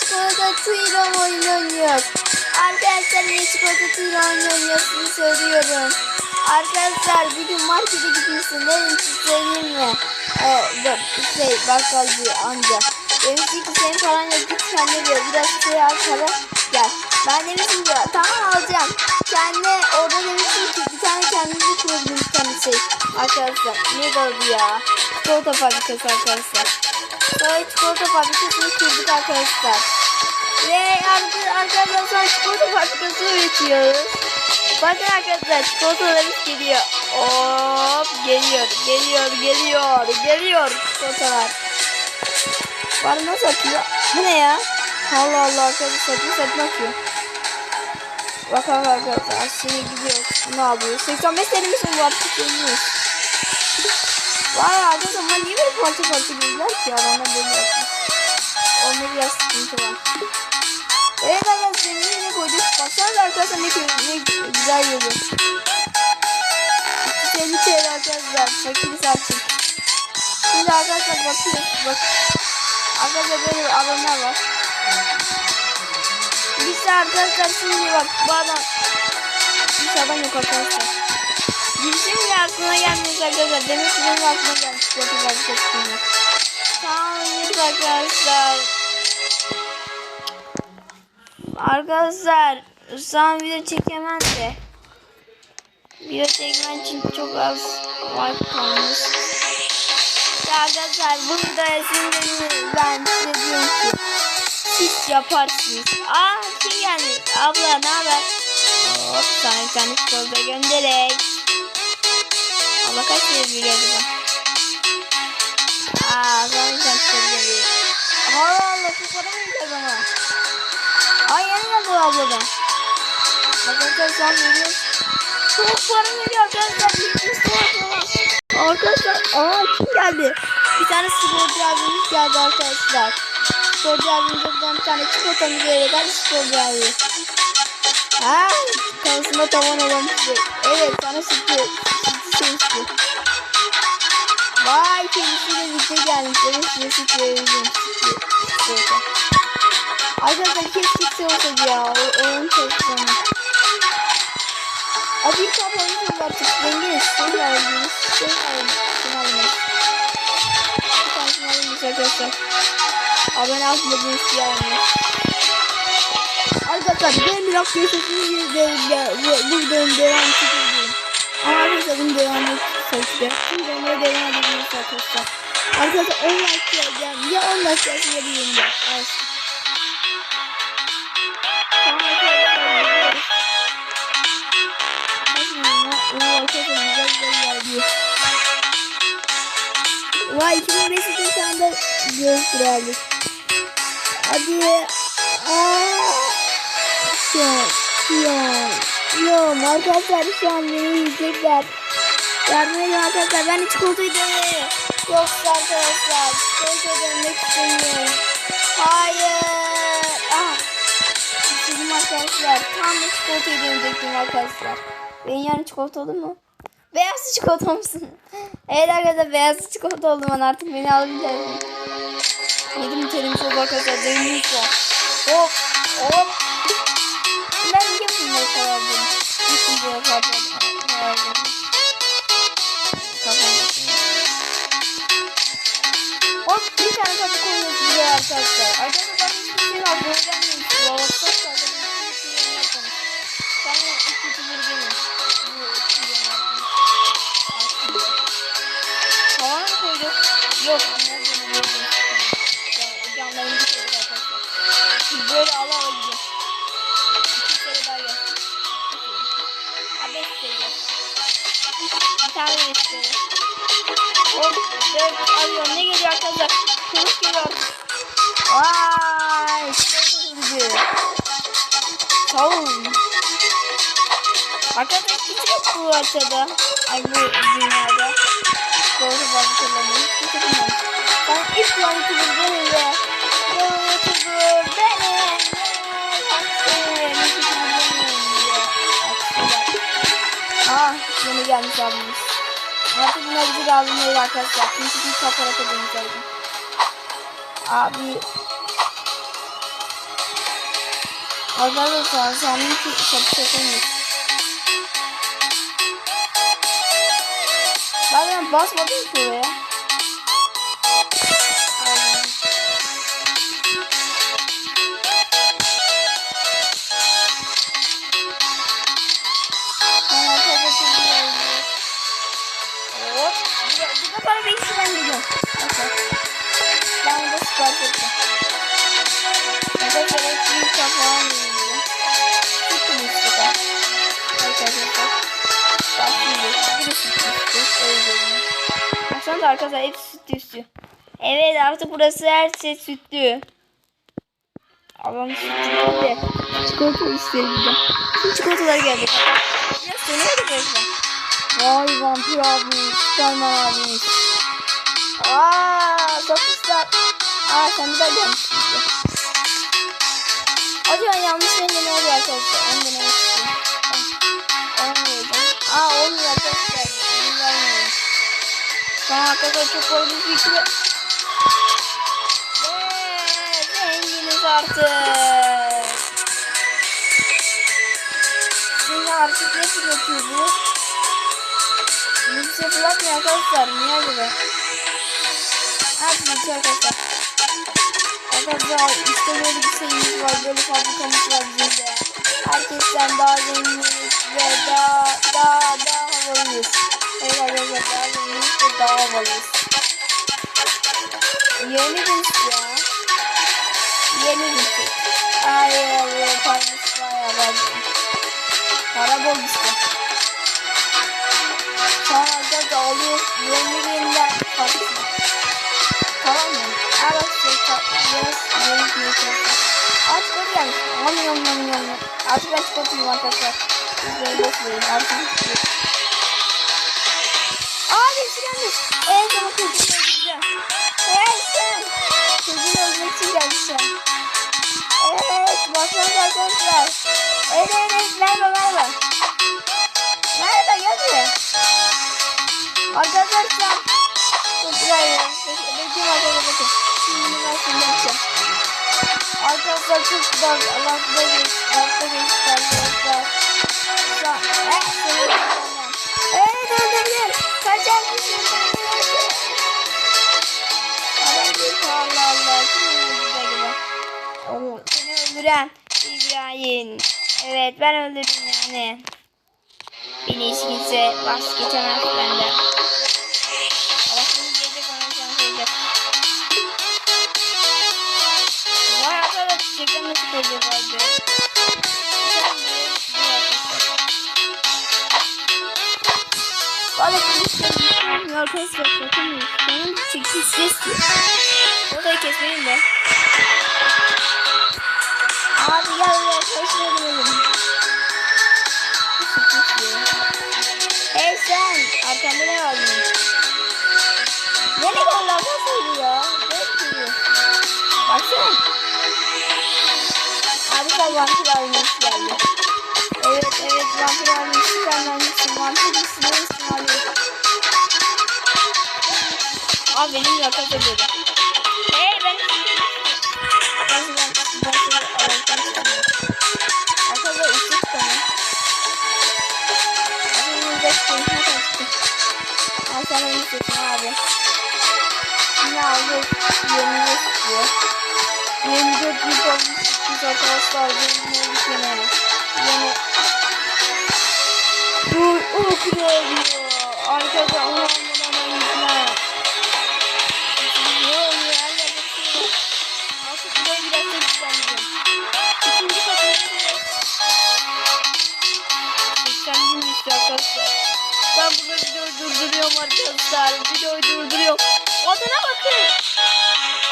çikolatatıyla oyun oynuyoruz. Arkadaşlar niye çikolatatıyla oyun oynuyorsunuz söylüyorum. Arkadaşlar bir gün markete gitmişsin. Dedim ki söyleyeyim mi? Ee, dur, şey bakkalcı amca. Demişti ki senin paran yok git kendine diyor. Biraz şey al gel. Ben demiştim ki tamam alacağım. Kendine orada demiştim ki bir tane kendimizi kurabilirim bir tane şey. Arkadaşlar ne oldu ya? Çikolata fabrikası arkadaşlar. Sonra çikolata fabrikasını kurduk arkadaşlar. Ve arka- arkadaşlar sonra çikolata fabrikası üretiyoruz. Bakın arkadaşlar çikolatalarımız geliyor. Hop geliyor, geliyor, geliyor, geliyor çikolatalar. Var nasıl atıyor? Bu ne ya? Allah Allah arkadaşlar satıyor satıyor atıyor. Bakalım arkadaşlar aşağıya gidiyoruz. Ne yapıyoruz? 85 senemiz mi var? Geliyoruz. Vay arkadaşlar bunlar niye böyle parça parça girdiler ki? Bana böyle yapmış. Onda biraz sıkıntı var. Evet arkadaşlar yine koyduk. Baksanıza arkadaşlar ne, ne güzel geliyor. 250 TL arkadaşlar. Fakiri saçın. Şimdi arkadaşlar bakıyoruz. Bak. Arkadaşlar böyle bir abone var. Biz arkadaşlar şimdi bak bu adam hiç adam yok arkadaşlar. Bizim bile aklına gelmiş arkadaşlar. Demek ki benim aklıma gelmiş. Çikolata fabrikasını. Tamam evet arkadaşlar. Arkadaşlar an video çekemem de. Video çekmen için çok az vakit kalmış. Arkadaşlar burada şimdi ben size diyorum ki siz yaparsınız. Aa kim geldi? Abla ne haber? Hop sana tane çikolata gönderek. Abla kaç kere biliyor acaba? Aa bir tane çikolata gönderek. Allah Allah para mı yiyeceğiz ama? Ay yeni geldi o abladan. Arkadaşlar veriyoruz. Çok para veriyor arkadaşlar. Bir. Arkadaşlar aa kim geldi? Bir tane sporcu abimiz geldi arkadaşlar. Sporcu abimize bir tane çikolatamız vererek hadi sporcu abi. Ha, kafasında tavan olan şey. Evet sana sütü, sütü seçti. Vay kendisiyle birlikte gelmiş. Evet size süt verebilirim. Çikolata. Arkadaşlar keşke şey olsaydı ya. O, onun çalışanı. Abi bir tane oyun artık. Zenginiz. Sen verdiniz. Sen verdiniz. Sen aldınız. Bir tanesini aldınız arkadaşlar. Abone bir alınız. Arkadaşlar ben biraz geçesini bu videonun devam çekiyorum. Ama arkadaşlar bunun devamı seçti. Bu videoya devam edebiliriz arkadaşlar. Arkadaşlar 10 like geleceğim. Ya 10 like gelsin ya da 20 like. Gidiyoruz. Vay 2005 için sen de gösterdik. Hadi. Aa. Yok. Arkadaşlar şu an beni yiyecekler. Yardım arkadaşlar. Ben de çikolatayı deneyim. Yoksa arkadaşlar. Çikolatayı denemek istemiyorum. Hayır. Ah. Dedim arkadaşlar. Tam da çikolatayı deneyecektim arkadaşlar. Benim yani çikolata olur mu? Beyaz çikolata mısın? evet arkadaşlar beyaz çikolata oldum ben artık beni alabilecek Yedim terim soğuk arkadaşlar. Soğuk. Hop hop. Ben niye bunları karardım? Gittim buraya karardım. Hop bir tane kapı koyuyoruz buraya arkadaşlar. Arkadaşlar ben hiçbir şey var. Buraya gelmeyin. Dolapta arkadaşlar. Hiçbir şey yapmadım. Ben ilk yana yaptım. Tavan mı koyduk? Yok. Mi koyduk? Arkadaşlar. Böyle Kere. Hop. Dört. Alıyor. Ne geliyor arkadaşlar? Kılıç geliyor. Vay. Çok hızlı. Savun. Arkadaşlar hiç yok bu açıda. Ay bu dünyada. Doğru fabrikalarını hiç bilmiyorum. Ben ilk YouTuber benim gelmiş abimiz. Artık bunlar bizi lazım değil arkadaşlar. Çünkü biz kapara kazanacağız. Abi. Arkadaşlar sanırım ki satış yapamayız. Ben ben basmadım ki oraya. Arkadaşlar hepsi sütlü üstü. Evet artık burası her şey sütlü. Allah'ım sütlü de. Çikolata. Şimdi çikolatalar geldi. Biraz söylemedik resmen. Vay vampir abimiz, Superman abimiz. Aaa sokuşlar. Aa sen bir daha gelmişsin. Acaba yanlış renge ne oluyor arkadaşlar? Onu denemek istiyorum. Vereceğim. Aa olmuyor arkadaşlar. Tamam arkadaşlar çok zor bir fikri. Ve rengimiz artık. Şimdi artık ne fırlatıyor bu? Hiçbir şey fırlatmıyor arkadaşlar. Niye acaba? Fırlatıyor arkadaşlar. Arkadaşlar işte böyle bir şeyimiz var. Böyle fabrikamız var bizim de. Herkesten daha zenginiz ve daha zenginiz ve daha havalıyız. Yeni bir iş ya. Yeni bir şey. Hayır, parası bayağı var. Para bol işte. Sonra da oluyor. Yeni birinden parası. Tamam mı? Arası yes, yes, yes. Artık öyle gelmiş. Yam yam yam yam. Artık ben çikolatayım arkadaşlar. Sizlere göstereyim. Artık gelmiş. En son çocuğunu öldüreceğim. Hey sen. Çocuğunu öldürmek için gelmiş sen. Evet. Baksanıza arkadaşlar. Evet evet evet. Merhaba merhaba. Merhaba gel buraya. Arkadaşlar. Çok güzel ya. Bekleyin arkadaşlar bakın. Şimdi ben şimdi yapacağım. Arkadaşlar çok güzel. Allah'ta geç. Allah'ta geç. Arkadaşlar. Şu an. Eh. Öldürdüm. Kaçar mısın? Allah Allah. Kim acaba? Seni öldüren İbrahim. Evet ben öldürdüm yani. Beni hiç kimse vazgeçemez benden. Allah seni gelecek şans verecek. Vay arkadaş çiçekten nasıl koyacak Valla konuşmayalım. Arkadaşlar satamıyoruz. Benim çekil ses diyor. Orayı kesmeyin de. Abi gel gel kesmeyelim elim. Hey sen arkanda ne var bunun? Nereye geldi arkadaşlar ya? Ne diyor? Baksana. Abi sen vampir abimiz geldi. Evet evet vampir abimiz süpermen misin? Vampir misin? Abi? Benim yatak ediyorum. Hey ben. Arkadaşlar üstü ben çıkıyorum. Nereden çıktım? Al sana bunu seçin abi. Şimdi aldık. 20 istiyor. 24 gün olmuş. Biz arkadaşlar benim olduk yine. Yine. Dur o kırıyor. Arkadaşlar. Ben burada videoyu durduruyorum arkadaşlar. Videoyu durduruyorum. Adına bakın.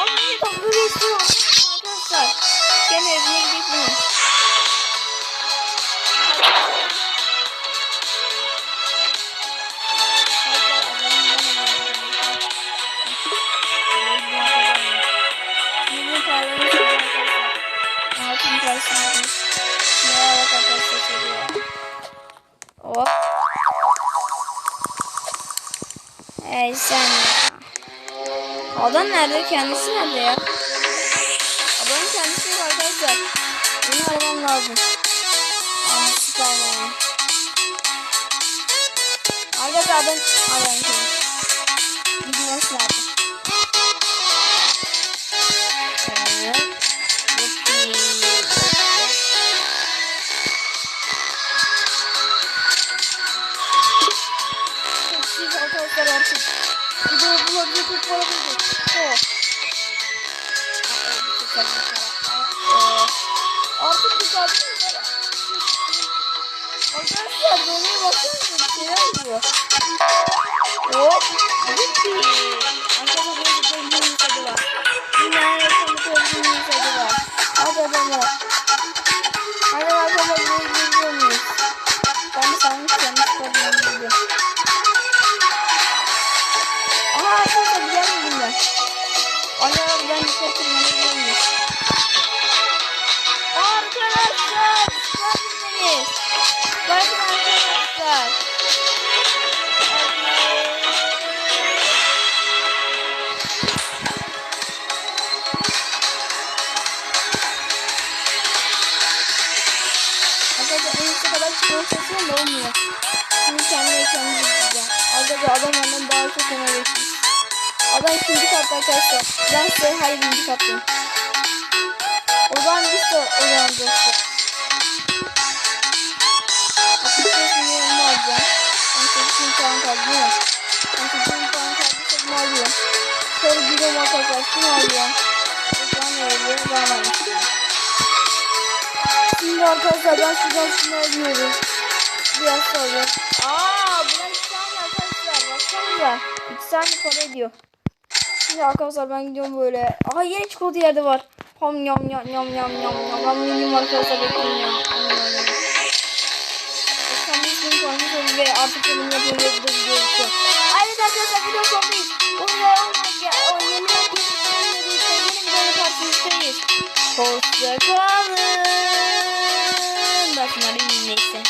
Onu niye durduruyorsun? Arkadaşlar. Gene evine gidip bunu. Hop. Ey sen ya. Adam nerede? Kendisi nerede ya? Adamın kendisi yok arkadaşlar. Benim aramam lazım. Aa, süper yani. Arkadaşlar ben arayayım şimdi. Gitmesi lazım. Bulabilecek para ee, Artık bir para. Arkadaşlar donuyor baksanıza bir şeyler oluyor. Hop. Yuppi. Arkadaşlar böyle bir bölümümüz adı var. Dünyaya yakın bir bölümümüz adı var. Hadi adamlar. Tırmanabiliyor muyuz? Arkadaşlar beni. Bakın arkadaşlar. Arkadaşlar en kadar çalışıyorum da olmuyor. Şimdi kendime kendime gideceğim. Arkadaşlar adam benden daha çok öne geçmiş. Adam ikinci katta arkadaşlar. Ben size her birinci kattayım. O zaman biz de o zaman dostum. Aplikasyon yanıma alacağım. 18 bin puan kaldı? 18 bin puan kaldıysa bunu alıyorum. Sonra gidiyorum arkadaşlar. Şunu alıyorum. O zaman oluyor? Bana vermiş. Şimdi arkadaşlar ben şuradan şunu alıyorum. Biraz sonra. Aa buna iki tane arkadaşlar. Baksanıza. İki tane para ediyor. Şimdi arkadaşlar ben gidiyorum böyle. Aha yine çikolata yerde var. Ham yam yam yam yam yam yam. Ben bunu yiyeyim arkadaşlar bekleyin ya. Am, yam, yam. Sen bir gün konuşuyoruz ve artık benim yapıyorum ve bu da video bitiyor. Evet arkadaşlar video sonundayız. Ya. O yeni. Yeni videoda karşınızdayız. Hoşçakalın. Şunları yiyeyim neyse.